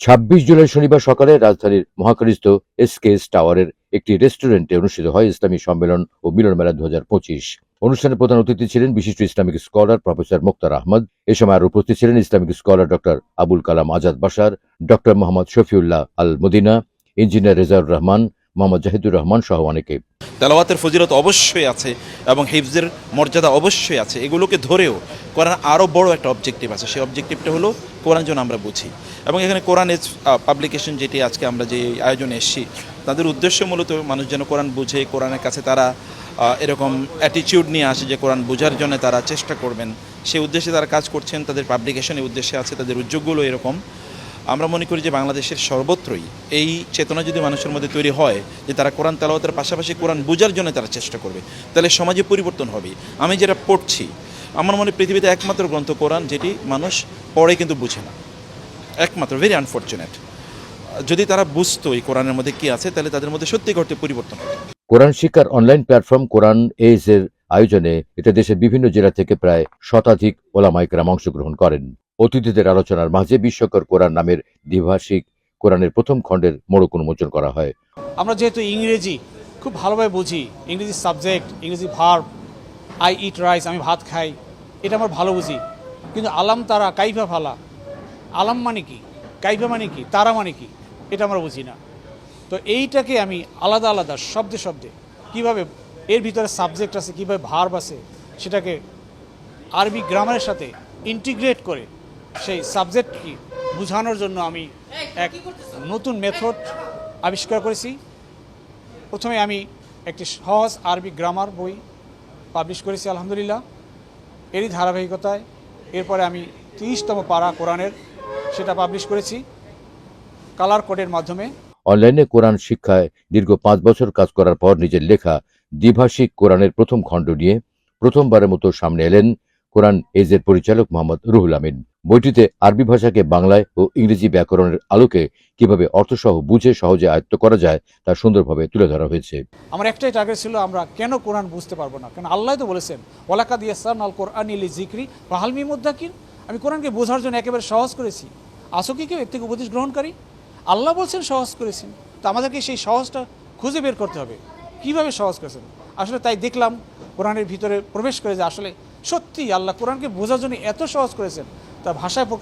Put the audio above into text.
ছাব্বিশ জুলাই শনিবার সকালে রাজধানীর মহাকারিস্থ এসকেএস টাওয়ারের একটি রেস্টুরেন্টে অনুষ্ঠিত হয় ইসলামী সম্মেলন ও মিলন মেলা দু হাজার পঁচিশ। অনুষ্ঠানে প্রধান অতিথি ছিলেন বিশিষ্ট Islamic scholar professor Mukhtar Ahmad. এ সময় আর উপস্থিত ছিলেন Islamic scholar doctor Abul Kalam Azad Basar doctor Mohammad Shafiullah Al Madina engineer Rezaur Rahman, Mohammad Jahidur Rahman সহ অনেকে। তেলাওয়াতের ফজিলত অবশ্যই আছে এবং হিফজের মর্যাদা অবশ্যই আছে। এগুলোকে ধরেও কোরআন আরও বড় একটা অবজেক্টিভ আছে। সেই অবজেক্টিভটা হলো কোরআন যেন আমরা বুঝি। এবং এখানে কোরআন পাবলিকেশন যেটি আজকে আমরা যে আয়োজনে এসেছি, তাদের উদ্দেশ্য মূলত মানুষ যেন কোরআন বুঝে, কোরআনের কাছে তারা এরকম অ্যাটিটিউড নিয়ে আসে যে কোরআন বোঝার জন্য তারা চেষ্টা করবেন। সেই উদ্দেশ্যে তারা কাজ করছেন, তাদের পাবলিকেশনের উদ্দেশ্যে আছে, তাদের উদ্যোগগুলো এরকম। আমরা মনে করি যে বাংলাদেশের সর্বত্রই এই চেতনা যদি মানুষের মধ্যে তৈরি হয়, যে তারা কোরআন তেলাওয়াতের পাশাপাশি কোরআন বোঝার জন্য তারা চেষ্টা করবে, তাহলে সমাজে পরিবর্তন হবে। আমি যেটা পড়ছি, আমার মনে পৃথিবীতে একমাত্র গ্রন্থ কোরআন, যেটি মানুষ পড়ে কিন্তু বুঝে না। একমাত্র ভেরি আনফর্চুনেট যদি তারা বুঝতো এই কোরআনের মধ্যে কি আছে, তাহলে তাদের মধ্যে সত্যি করতে পরিবর্তন হতো। কোরআন শিক্ষার অনলাইন প্ল্যাটফর্ম কোরআন এজ এর আয়োজনে এটা দেশের বিভিন্ন জেলা থেকে প্রায় শতাধিক ওলামাইকরাম অংশগ্রহণ করেন। অতিথিদের আলোচনার মাঝে বিশ্বকর কোরআন নামের দ্বিভাষিক কোরআনের প্রথম খণ্ডের মোড়ক উন্মোচন করা হয়। আমরা যেহেতু ইংরেজি খুব ভালোভাবে বুঝি, ইংরেজি সাবজেক্ট, ইংরেজি ভার্ব আই ইট রাইস আমি ভাত খাই, এটা আমার ভালো বুঝি। কিন্তু আলাম তারা কাইফা ফালা। আলাম মানে কি? কাইফা মানে কি? তারা মানে কি? এটা আমরা বুঝি না। তো এইটাকে আমি আলাদা আলাদা, শব্দে শব্দে কীভাবে এর ভিতরে সাবজেক্ট আছে, কীভাবে ভার্ব আছে, সেটাকে আরবি গ্রামারের সাথে ইন্টিগ্রেট করে সেই সাবজেক্ট কি বোঝানোর জন্য আমি এক নতুন মেথড আবিষ্কার করেছি। প্রথমে আমি একটি সহজ আরবি গ্রামার বই পাবলিশ করেছি আলহামদুলিল্লাহ। এরই ধারাবাহিকতায়। এরপরে আমি তিরিশতম পাড়া কোরআনের সেটা পাবলিশ করেছি কালার কোডের মাধ্যমে। অনলাইনে কোরআন শিক্ষায় দীর্ঘ পাঁচ বছর কাজ করার পর নিজের লেখা দ্বিভাষিক কোরআনের প্রথম খণ্ড নিয়ে প্রথমবারের মতো সামনে এলেন কোরআন এজের পরিচালক মোহাম্মদ রুহুল আমিন। বইটিতে আরবি ভাষাকে বাংলায় ও ইংরেজি ব্যাকরণের আলোকে কীভাবে অর্থসহ বুঝে সহজে আয়ত্ত করা যায় তা সুন্দরভাবে তুলে ধরা হয়েছে। আমার একটাই টার্গেট ছিল আমরা কেন কোরআন বুঝতে পারব না? কারণ আল্লাহ তো বলেছেন ওলাকা দিয়াসান আল কোরআন ইলি জিক্রি বাহালমি মুদ্দাকির আমি কোরআনকে বোঝার জন্য একেবারে সহজ করেছি। আসো কি কেউ? এর থেকে উপদেশ গ্রহণকারী? আল্লাহ বলছেন সহজ করেছেন। তো আমাদেরকে সেই সহজটা খুঁজে বের করতে হবে। কীভাবে সহজ করেছেন? আসলে তাই দেখলাম কোরআনের ভিতরে প্রবেশ করে যে আসলে সত্যি আল্লাহ কোরআনকে বোঝার জন্য এত সহজ করেছেন। তা ভাষায়